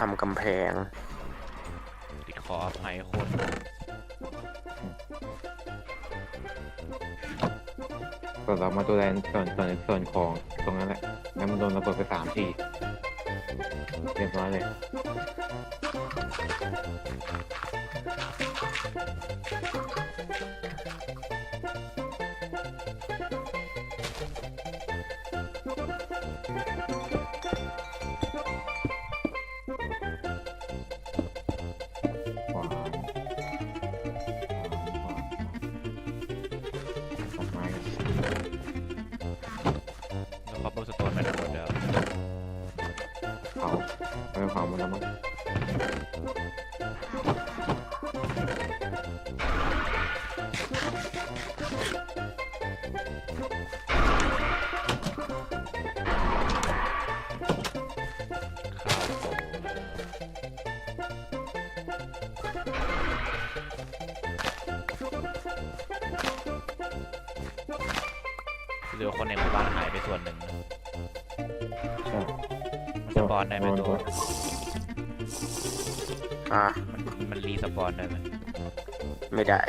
ต้องรีบทำกำแพง ติดคอไม้โคตรส่วนเรามาตัวแลนส่วนส่วนส่วนของตรงนั้นแหละ แล้วมันโดนระเบิดไปสามทีเรียบร้อยเลย เหลือคนในหมู่บ้านหายไปส่วนหนึ่งนะใช่มันสปอนได้ไหมตัว อะมันมันรีสปอนได้ไหมไม่ได้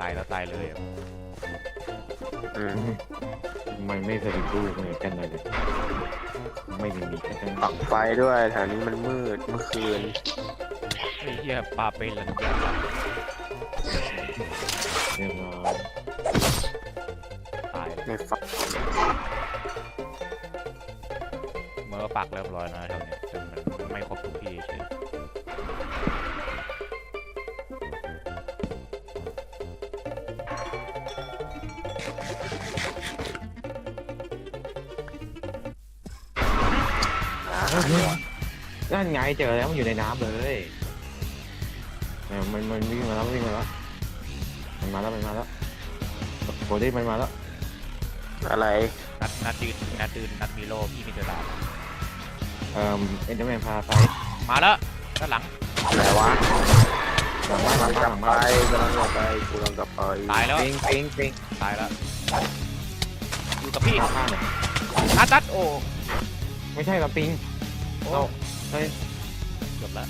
ตายแล้วตายเลยอะอืมมันไม่สถิตรูปเหมือนกันเลยเลย ไม่มีมีแค่นั้นปักไฟด้วยแถวนี้มันมืดเมื่อคืน ไอ้เหี้ยปลาเป็นแล้วเนี่ยเรียบร้อย นะแถวเนี้ยแต่มันไม่ครบทุกที่เฉยนั่นไงเจอแล้วมันอยู่ในน้ำเลยเนี่ยมันมันวิ่งมาแล้ววิ่งมาแล้วมันมาแล้วมันมาแล้วโกดี้มันมาแล้วอะไร นัดนัดยืนนัดยืนนัดมีโลพี่มีเจดาบ เอ่อเอ็นเดอร์แมนพาไซมาแล้วด้านหลังอะไรวะหลังบ้านหลังกบ้าลันบหลังไปบ้านกำลังกลับไปกูกำลังกลับไปตายแล้วปิงปิงปิงตายแล้วอยู่กับพี่ข้างข้างเนี่ยนัดนัดโอ้ไม่ใช่เราปิงโอ้เราเฮ้ยจบแล้ว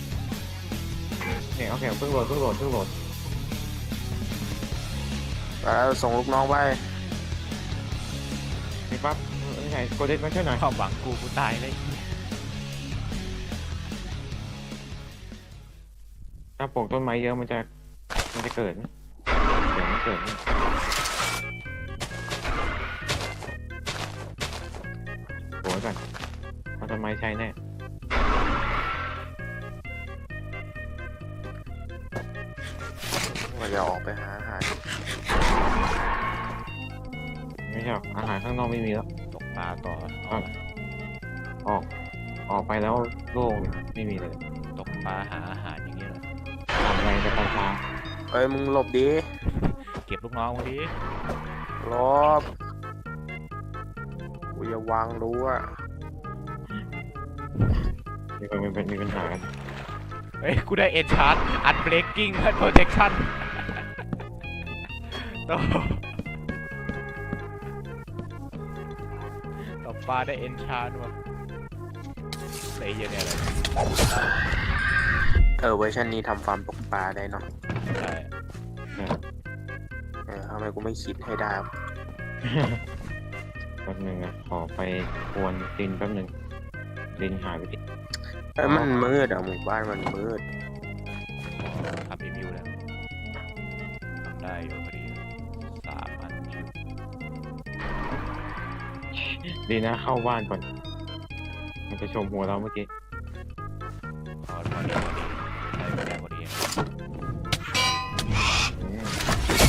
เนี่ยโอเคเพิ่งโหลดเพิ่งโหลดเพิ่งโหลดไปแล้วส่งลูกน้องไปนี่ปั๊บไม่ใช่โกดี้มาช่วยหน่อยความหวังกูกูตายเลย ถ้าปลูกต้นไม้เยอะมันจะ มันจะเกิดไหมเดี๋ยวมันเกิดไหมโอ้ยก่อนเอาต้นไม้ใช้แน่ว่าจะออกไปหาอาหารไม่ใช่หรอกอาหารข้างนอกไม่มีแล้ว ตกปลาก่อนอะออก ออกไปแล้วโล่งไม่มีเลย ตกปลาหาอาหาร ทำอะไรกับตาเอ้ยมึงหลบดีเก็บลูกน้องมาดิหลบกูจะวางรู้อะมีคนมีเป็นมีปัญหากันเฮ้ย กูได้เอ็นชาร์ดอันเบรกกิ้งและโปรเทคชั่นตตกปลาได้เอ็นชาร์ดว่ะไอ้เหี้ยเนี่ยอะไร เออเวอร์ชันนี้ทำฟาร์มตก ปลาได้เนาะใช่เออทำไมกูไม่คิดให้ได้วะแป๊บหนึงนะขอไปควนดินแป๊บหนึงดินหายไปดิเอ้ยมันมืดอะหมู่บ้านมันมืดทำรีวิวแล้วทำได้อยู่พอดีสามอันชิวดีนะเข้าบ้านก่อน มันจะชมหัวเราเมื่อกี้ พอพอดีพอดีได้พอดีพอดีอืม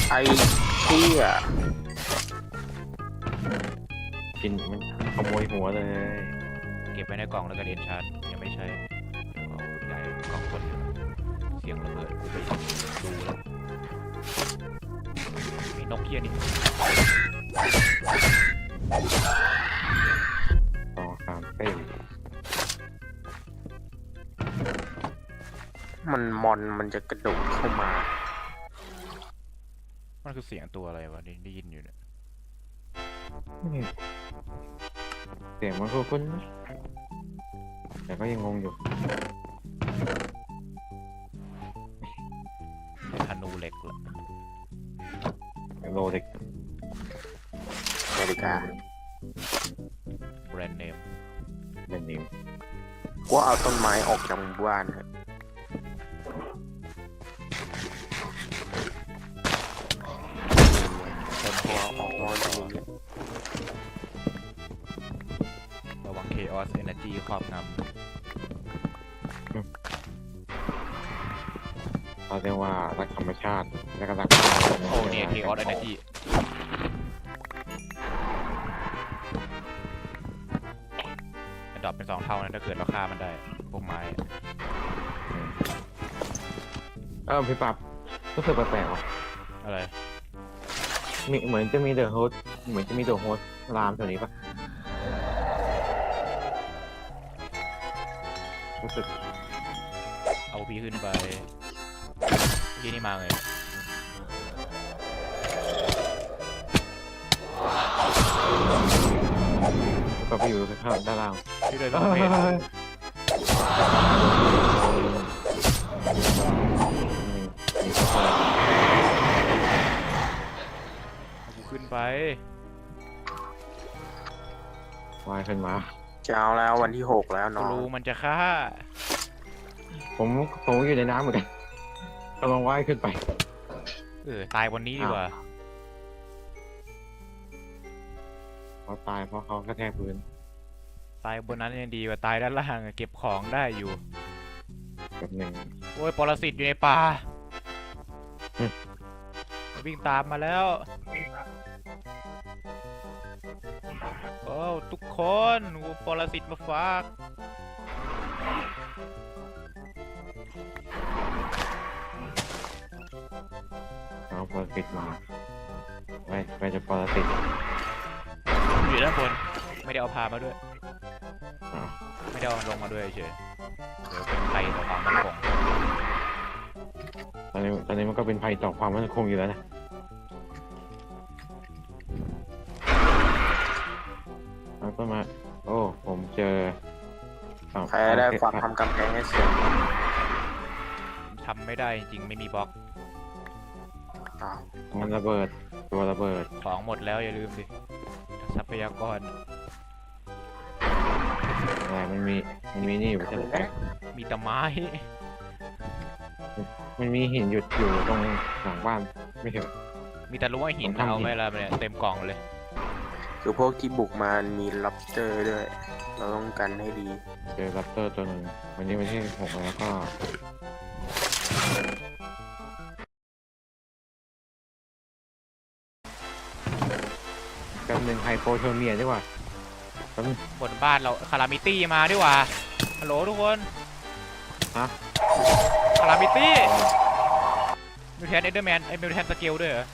ไอ้เที่ยกินมันขโมยหัวเลยเก็บไว้ในกล่องแล้วก็เอ็นชาร์ดยังไม่ใช่เอาย้ายกล่องคนอยู่เสียงระเบิดกูไปดูแล้วมีนกเคี้ยนี่ อนมันจะกระโดดเข้ามา มันคือเสียงตัวอะไรวะได้ได้ยินอยู่เนี่ยเสียงมันคือคุณแต่ก็ยังงงอยู่ธนูเหล็กละโลเด็กนาฬิกาแบรนด์เนม เป็นนิมกูเอาต้นไม้ออกจากหมู่บ้านเถอะ เติมเคกูเอาออกมาจากนี้ระวังเคออสเอเนจีครอบงเขาเรียกว่ารักธรรมชาติและก็รักำโอ้เนี่ยเคออสเอเนจีดรอปเป็นสองเท่านะถ้าเกิดเราฆ่ามันได้ พวกไม้เออพี่ปับรู้สึกแปลกๆว่ะอะ มีเหมือนจะมีเดอะโฮสเหมือนจะมีเดอะโฮสรามแถวนี้ปะรู้สึกเอาพีขึ้นไปยี่นี่มาไงก็ไปอยู่ข้างด้านล่างที่เลยเฮ้ลูกย ขึ้นไปวายขึ้นมาเช้าแล้ววันที่หกแล้วกูน้องรู้มันจะฆ่า ผมผมอยู่ในน้ำเหมือนกันกำลังว่ายขึ้นไป เออ ตายวันนี้ดีกว่า เขาตายเพราะเขากระแทกพื้นตายบนนั้นยังดีกว่าตายด้านล่างอะเก็บของได้อยู่แบบหนึ่ง โอ้ยปรสิตอยู่ในป่า อืม วิ่งตามมาแล้ว โอ้วทุกคนโอ้ปรสิตมาฝากเอาปรสิตมาไปไปจะปรสิตอยู่ด้านบนไม่ได้เอาพามาด้วยอ้าวไม่ได้เอาลงมาด้วยเฉยเดี๋ยวเป็นภัยต่อความมั่นคงตอนนี้ตอนนี้มันก็เป็นภัยต่อความมั่นคงอยู่แล้วนะากทำกำแพงให้เสร็จทำไม่ได้จริงๆไม่มีบล็อกอ้าวมันระเบิด ตัวระเบิด ของหมดแล้วอย่าลืมดิทรัพยากรอะไรมันมี มันมีนี่อยู่ใช่ไหมมีแต่ไม้ มันมีหินหยุดอยู่ตรงหลังบ้าน ไม่เห็น มีแต่รั้วหินผมทำเอาหินไหมล่ะเนี่ยเต็มกล่องเลย คือพวกที่บุกมามีล็อบสเตอร์ด้วย เราต้องกันให้ดี เจอรัปเตอร์ตัวหนึ่งวันนี้วันที่หกแล้วก็กำหนึ่งไฮโปเทอร์เมียดีกว่าแป๊บนึงบนบ้านเราคารามิตี้มาดีกว่าฮัลโหลทุกคนฮะคารามิตี้มิวแทนเอเดอร์แมนไอ้มิวแทนสเกลด้วยเหรอ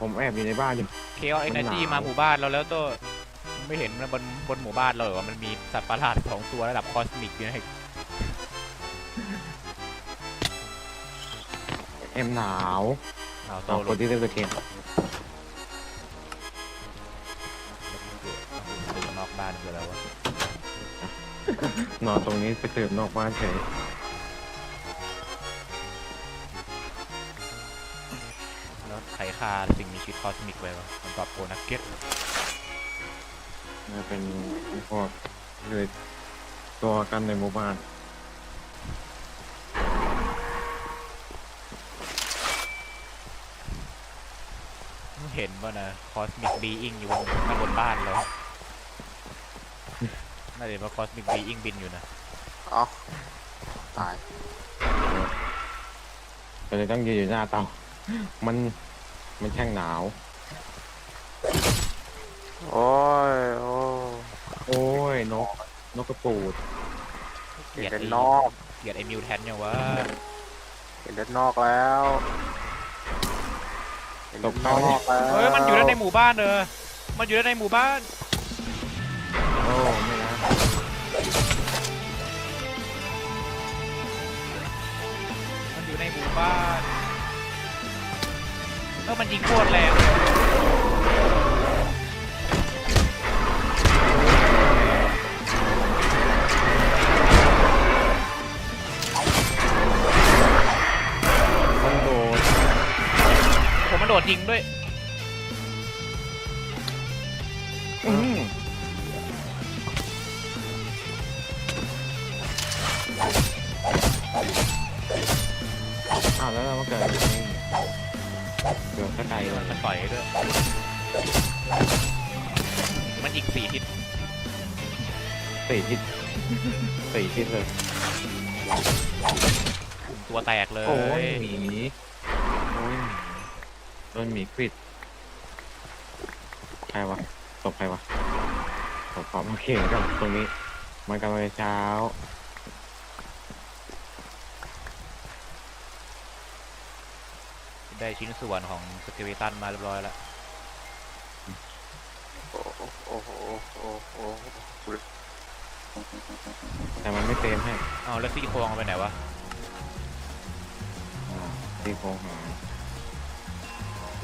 ผมแอบอยู่ในบ้านอยู่เคอเอเนจีมันหนาวมาหมู่บ้านเราแล้วตัว ไม่เห็นมันบนบนหมู่บ้านเราเหรอวะมันมีสัตว์ประหลาดสองตัวระดับคอสมิกอยู่ในเอ็มหนาวเอาโตต่อลคนงที่เล่นเกมตื่นนอกบ้านคือแล้ววะนอนตรงนี้ไปตื่นนอกบ้านเฉยแล้วไขคาสิ่งมีชีวิตคอสมิกไว้วะมันตอบโกนักเก็ต นะเป็นพวกเลยตัวกันในหมู่บ้านเห็นว่านะคอสมิกบีอิงอยู่บนข้างบนบ้านเราน่าจะว่าคอสมิกบีอิงบินอยู่นะอ๋อตายก็เลยต้องยืนอยู่หน้าเตามันมันช่างหนาว โอ้ย โอ้โอ้ยนกนกกระปูดเกลีเห็ยนดด้านไอ้นอกเกลียดไอ้มิวแทนยังวะเห็นด้านนอกแล้วเห็นด้านนอกแล้วเฮ้ยมันอยู่ด้านในหมู่บ้านเออมันอยู่ด้านในหมู่บ้านโอ้ไม่นะมันอยู่ในหมู่บ้านแล้วมันยิงโคตรแรง ดยิงด้วยอืมอ้าวแล้วเรามาเกิดอะไรขึ้นเกิดสกายเลยมันต่อยด้วย มันยิงสี่ทิศสี่ทิศสี่ทิศเลย ตัวแตกเลย โอ้ยหมีโอ้ย โดนหมีควิดใครวะตบใครวะตบขอบมาเข่งกับตรงนี้ มันกำลังจะเช้า ได้ชิ้นส่วนของสเกเลตันมาเรียบร้อยแล้ว โอ้โหโอ้โหโอ้โหแต่มันไม่เต็มให้อ้าวแล้วซี่โครงเอาไปไหนวะ อ่าตีโครงหายแล้ว ใค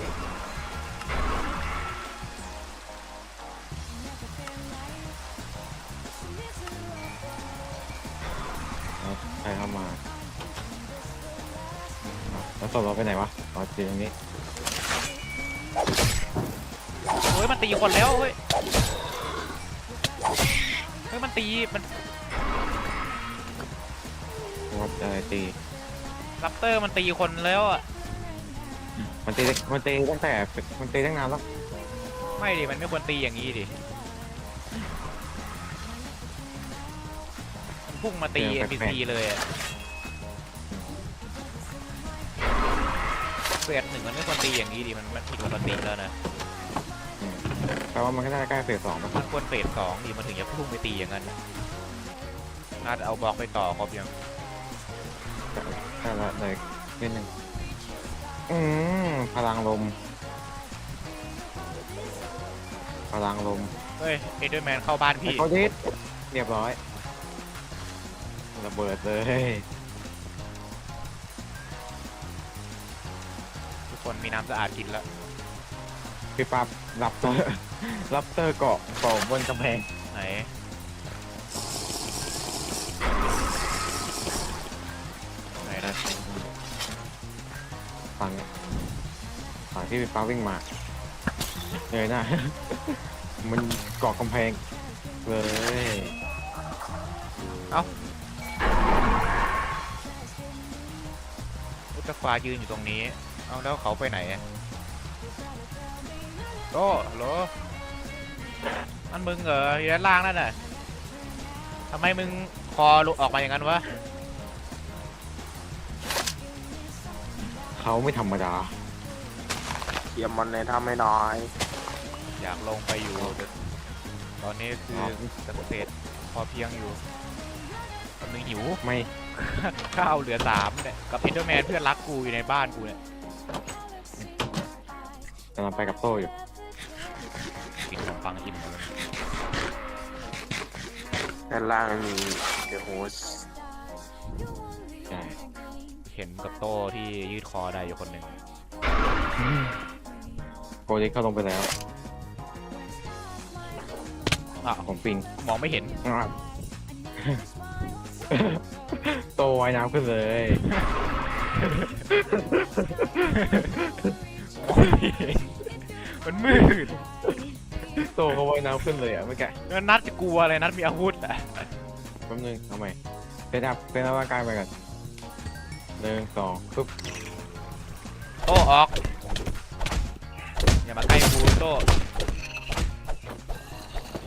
รเข้ามาอะแล้วศพเราไปไหนวะอ๋อจีตรงนี้เฮ้ยมันตีคนแล้วเฮ้ย เฮ้ยมันตีมันวัดอะไรตีลัปเตอร์มันตีคนแล้วอะ มันตีมันตีตั้งแต่มันตีตั้งนานแล้วไม่ดิมันไม่ควรตีอย่างนี้ดิมันพุ่งมาตี NPC เลยอะเฟสหนึ่งมันไม่ควรตีอย่างนี้ดิมันมันผิดปกติแล้วนะอืมแปลว่ามันก็น่าจะใกล้เฟสสองแล้วมันควรเฟสสองดิมันถึงจะพุ่งไปตีอย่างนั้นน่าจะเอาบล็อกไปต่อครบยังใช่ละเลยนิดนึง อืมพลังลม พลังลมเฮ้ยเอเดอร์แมนเข้าบ้านไอ้พี่ เขาดิสเรียบร้อย ระเบิดเลยทุกคนมีน้ำสะอาดกินแล้ว พี่ปั๊บรับเตอร์รับเตอร์เกาะเกาะบนกำแพงไหนไหน ที่พี่ปั๊บวิ่งมาเลยนะมันเกาะกำแพง เลยอุตฟ้ายืนอยู่ตรงนี้ เอาแล้วเขาไปไหนอะโอ้โหลนั่นมึงเหรออยู่ด้านล่างนั่นน่ะทำไมมึงคอหลุดออกมาอย่างนั้นวะ เขาไม่ธรรมดา เทียมมันในถ้ำไม่น้อย อยากลงไปอยู่แต่ตอนนี้คือครับเกษตรพอเพียงอยู่กำลังหิว ไม่ ข้าวเหลือสามเนี่ยกับเอนเดอร์แมนเพื่อนรักกูอยู่ในบ้านกูเนี่ยกำลังไปกับโต้อยู่กินขนมปังอิ่มเลยด้านล่างมีเดอะโฮสใช่เห็นกับโต้ที่ยืดคอได้อยู่คนหนึ่ง โปรเจกต์เข้าลงไปแล้วอะผมปิงมองไม่เห็นอะโตว่ายน้ำขึ้นเลย มองไม่เห็น มันมืดโตเขาว่ายน้ำขึ้นเลยอะเมื่อกี้แล้วนัดจะกลัวอะไรนัดมีอาวุธอะแป๊บนึงเอาใหม่เซตอัพเซตอัพร่างกายไปก่อนหนึ่งสองปึ๊บโต้ออก ต้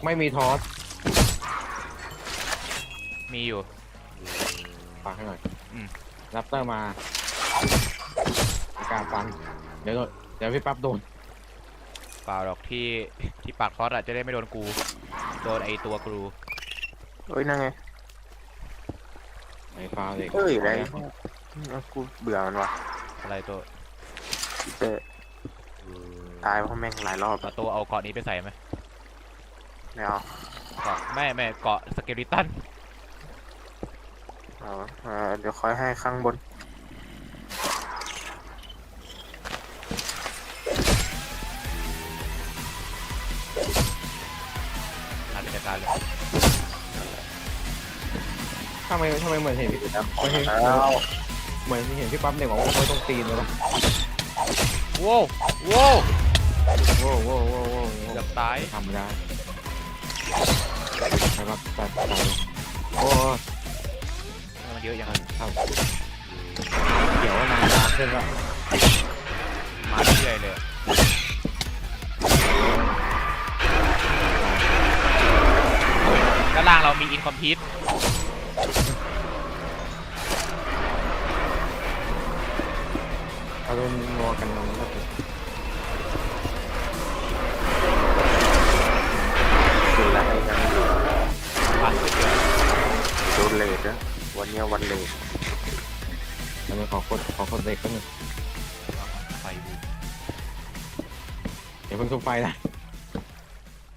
ไม่มีทอสมีอยู่ฟังให้หน่อยอืม รับเตอร์มาอาการฟัน เดี๋ยวโดนเดี๋ยวพี่ปั๊บโดน เปล่าหรอกที่ที่ปากทอดอะจะได้ไม่โดนกู โดนไอตัวกรูเอ้ยนั่นไงไอ้ฟ้าเลยเอ้ยอะไรกูเบื่อมันว่ะอะไรตัวพีเตอร์ ตายเพราะแม่งหลายรอบเอาตัวเอาเกาะนี้ไปใส่ไหมไม่เอาเกาะไม่ไม่เกาะสเกลิตันเอาเออเดี๋ยวคอยให้ข้างบน อาจจะจัดการเลยทำไมทำไมเหมือนเห็นพี่แล้วเหมือนเห็นแล้วเหมือนเห็นพี่ปั๊บเนี่ยบอกว่าเขาต้องตีนเลยวะ โว้วโว้ว โว้โว้โว้โว้โว้เกือบตายทำไม่ได้ใช่ปะตัดตัดโอ้มันเยอะยังทไงำทำเดี๋ยวนานนานขึ้นละมาเรื่อยๆเลยด้านล่างเรามีอินคอมพิวเขาโดนงัวกันนมก็คือคื เลทนะวันเนี้ยวันเลทแล้วมันขอคดขอคดเด็กก็หนึ่งไฟบูมเดี๋ยวเพิ่งทุบไฟนะ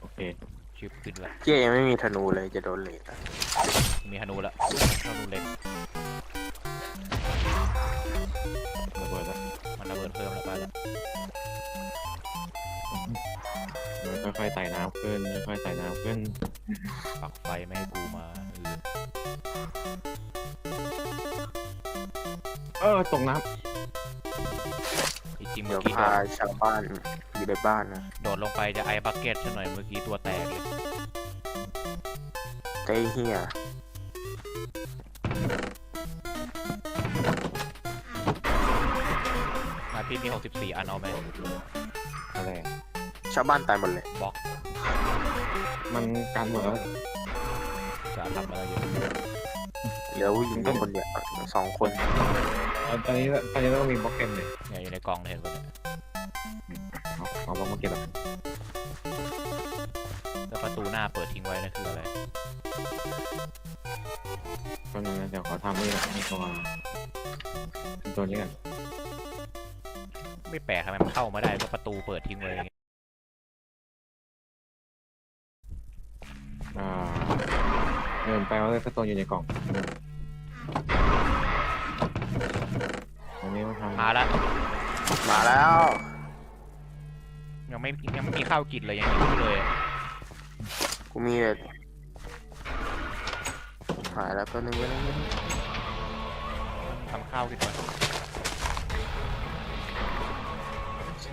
โอเคชิบขึ้นละเจ๊ยังไม่มีธนูเลยจะโดนเลทอะมีฮานูละฮานูเล็กระเบิดแล้วมันระเบิดเพิ่มแล้วไปแล้วมัน ค่อยๆไต่น้ำขึ้นค่อยๆไต่น้ำขึ้นปักไฟไม่ให้กูมาเออเออตกน้จริงๆเดี๋เมื่ยอวกี้พาชาวบ้านอยู่ในบ้านนะโดดลงไปจะไอบักเก็ตซะหน่อยเมื่อกี้ตัวแตกเลยไอ้เฮียมาพี่มี 64 อันเอาไหมำอะไร ชาวบ้านตายหมดเลยบล็อกมันกันหมดแล้วจะทำอะไรอยู่เหลือผู้หญิงคนเดียวสองคนตอนนี้ตอนนี้ต้องมีบล็อกเกมเลยเนี่ยอยู่ในกล่องเนี่ยเห็นปะเนี่ยเอาเอาบล็อกมาเก็บแบบแล้วประตูหน้าเปิดทิ้งไว้นั่นคืออะไรก็นึงนะเดี๋ยวขอทำนี่แหละนี่ตัวตัวนี้กันไม่แปลกทำไมมันเข้ามาได้ก็ประตูเปิดทิ้งไว้อย่างเงี้ย อ่าเดินไปว่าตัวอยู่ในกล่องอันนี้มันทำมาละมาแล้ว ยังไม่ยังไม่มีข้าวกินเลยยังหิวเลยกูมีแต่หายแล้วตัวนึงไว้แล้วทำข้าวกินก่อนโอเค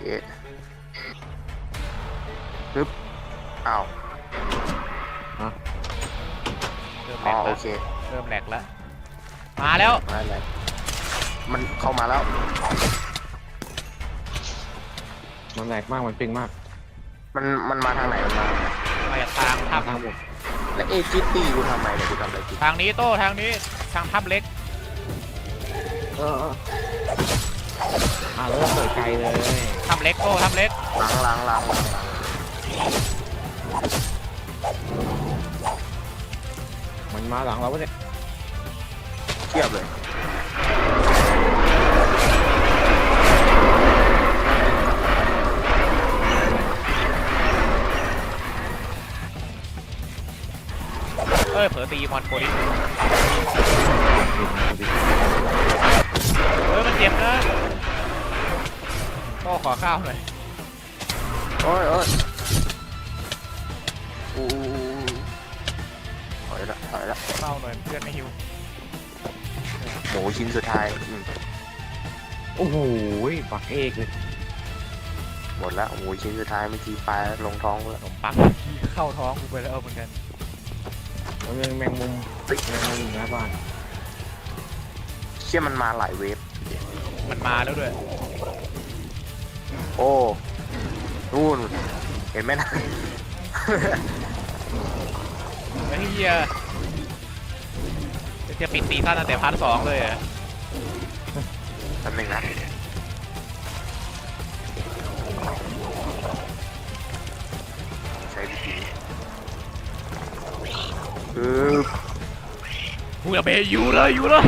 ปึ๊บอ้าว เริ่มแหลอ๋อกโอแล้วเคเริ่มแหลกแล้วมาแล้วมาแล้วมันเข้ามาแล้ว มันแหลกมาก มันปิงมากมันมันมาทางไหนมันมามาจากทางทับทางบกแล้วเอจิตตี้กูทำไมเนี่ยกูทำอะไรผิดทางนี้โต้ทางนี้ทางทับเล็กเออเอออ่าแล้วก็เปิดไกลเลยทับเล็กโต้ทับเล็กล้างล้างล้างล้างล้าง มันมาหลังเราปะเนี่ยเทียบเลยเอ้ยเผลอตีมอนโคดิเอ้ยมันเจ็บนะโต้ขอข้าวหน่อยโอ้ยโอ้ยอู้อู้อู้ถ อยละถอยละข้าวหน่อยเพื่อนไม่หิวหมูชิ้นสุดท้ายอืมโอ้โหปักเอกเลยหมดละหมูชิ้นสุดท้ายเมื่อกี้ปลาลงท้องแล้วขนมปังเข้าท้องกูไปแล้วเหมือนกันแล้วยังแมงมุมแมงมุมอยู่หน้าบ้านเชี่ยมันมาหลายเวฟมันมาแล้วด้วยโอ้นู่นเห็นไหมนะไอ้เหี้ย จะปิดซีซั่นตั้งแต่พาร์ทสองเลยเหรอะแป๊บนึงนะใช้วิธีคือกูจะไปอยู่เลยอยู่เลย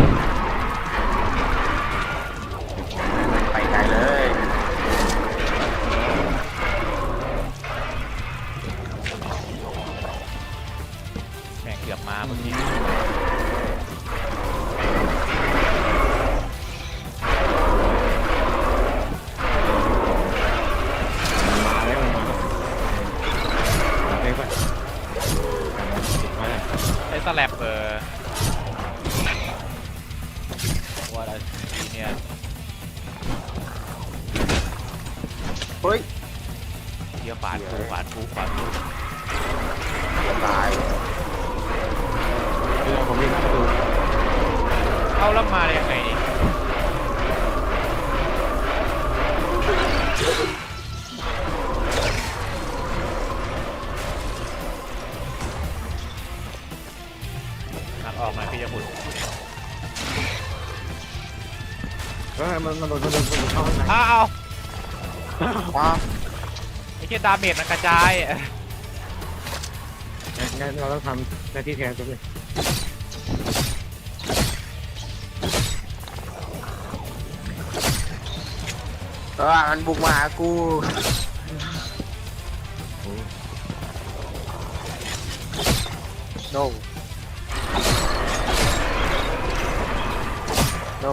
มันมันโดนมันมันเข้าข้างในอ้าว ว้าวไอ้เหี้ยดาเมจมันกระจาย งั้นเราต้องทำหน้าที่แทนตัวเองเออมันบุกมาหากู no no โด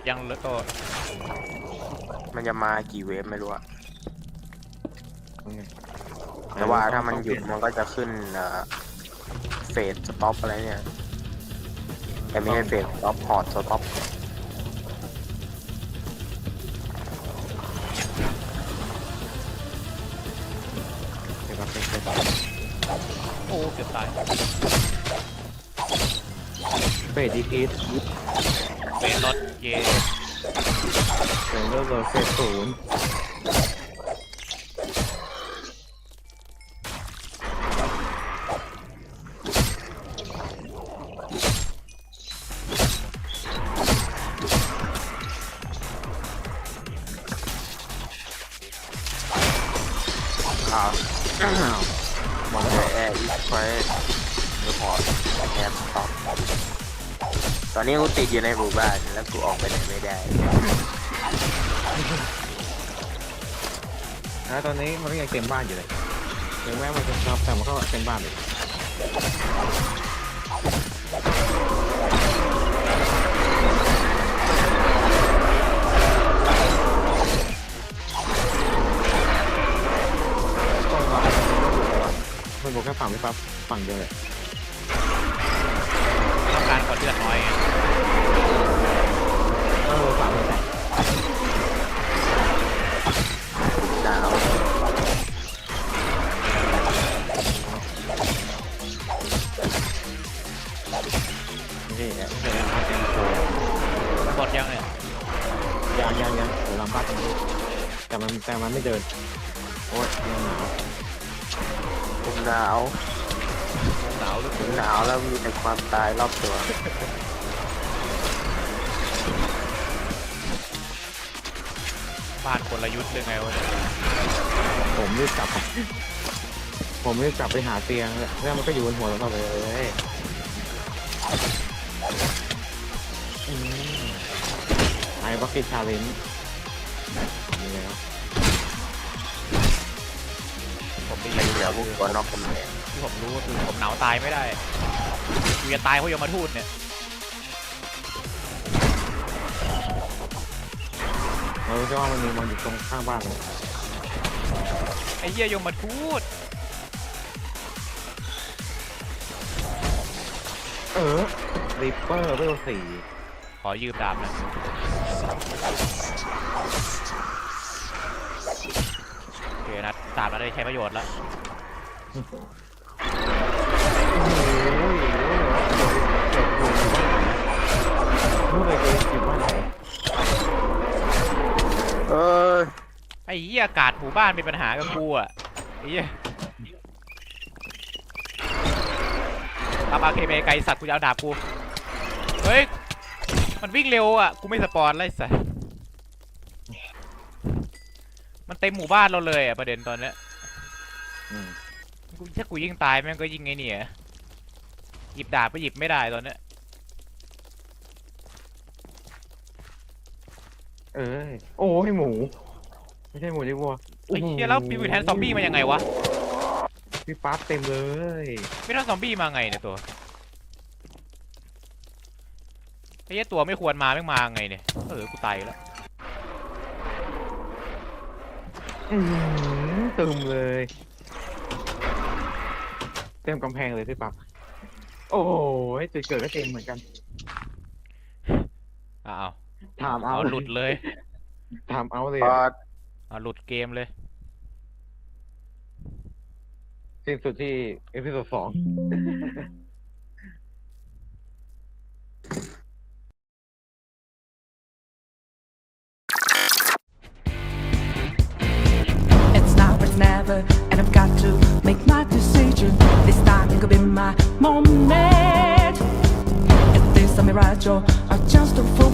ดยังเหลือตัวมันจะมากี่เวฟไม่รู้อะโอเคแต่ว่าถ้ามันหยุดมันก็จะขึ้นเฟสสต็อปอะไรเนี่ยแต่ไม่ใช่เฟสสต็อปพอร์ตสต็อปเดี๋ยวครับเดี๋ยวครับโอ้เกือบตายเฟสดีพีท เป็นรถเย่เป็นริ่มเลยเฟสศูนย์ อนนี้กูติดอยู่ในหมู่บ้านแล้วกูออกไปไหนไม่ได้แล้วตอนนี้มันก็ยังเต็มบ้านอยู่เลยถึงแม้มันจะชอบแต่มันก็เต็มบ้านเลยมันบอกแค่ฝั่งไม่ปั๊บฝั่งเดียวเลย บ้านคนละยุทธ์เลยไงวะเนี่ยผมรีบกลับ ผมรีบกลับไปหาเตียงแล้วแล้วมันก็อยู่บนหัวเราเลยอืมไอ้บักกี้ชาเลนจ์มีแล้วผมได้ไม่ยินเหลือพวกตัวนอกกำแพงที่ผมรู้ก็คือผมหนาวตายไม่ได้กูจะตายเพราะยมทูตเนี่ย เรารู้แค่ว่ามันมีมันอยู่ตรงข้างบ้านเลยไอ้เหี้ยยมทูตเออริปเปอร์เวลสี่ขอยืมดาบนะโอเคนะดาบเราได้ใช้ประโยชน์แล้ว ไอ้เหี้ยอากาศหมู่บ้านมีปัญหากับกูอะไอ้เหี้ยตามอาเคเมไกลสัตว์กูจะเอาดาบกู เฮ้ย มันวิ่งเร็วอะ กูไม่สปอนไล่สัตว์มันเต็มหมู่บ้านเราเลยอะประเด็นตอนเนี้ยกูถ้ากูยิงตายแม่งก็ยิงไงเนี่ยหยิบดาบไปหยิบไม่ได้ตอนเนี้ยเอ้ยโอ้ยหมู ไม่ใช่หมูดิวัวไอ้เหี้ยแล้วมีวิวแทนซอมบี้มายังไงวะพี่ปั๊บเต็มเลยไม่ต้องซอมบี้มาไงเนี่ยตัวไอ้เหี้ยตัวไม่ควรมาไม่งมาไงเนี่ยเออกูตายแล้วอืมตึมเลย เต็มกำแพงเลยพี่ปั๊บโอ้โหจุดเกิดก็เต็มเหมือนกัน อ้าวถามเอาเอาหลุดเลย ถามเอาเลยก็อะเอาหลุดเกมเลย สิ้นสุดที่เอพิโซดสอง It's now or never, and I've got to make my decision. This time it could be my moment. Is this a mirage or or just a full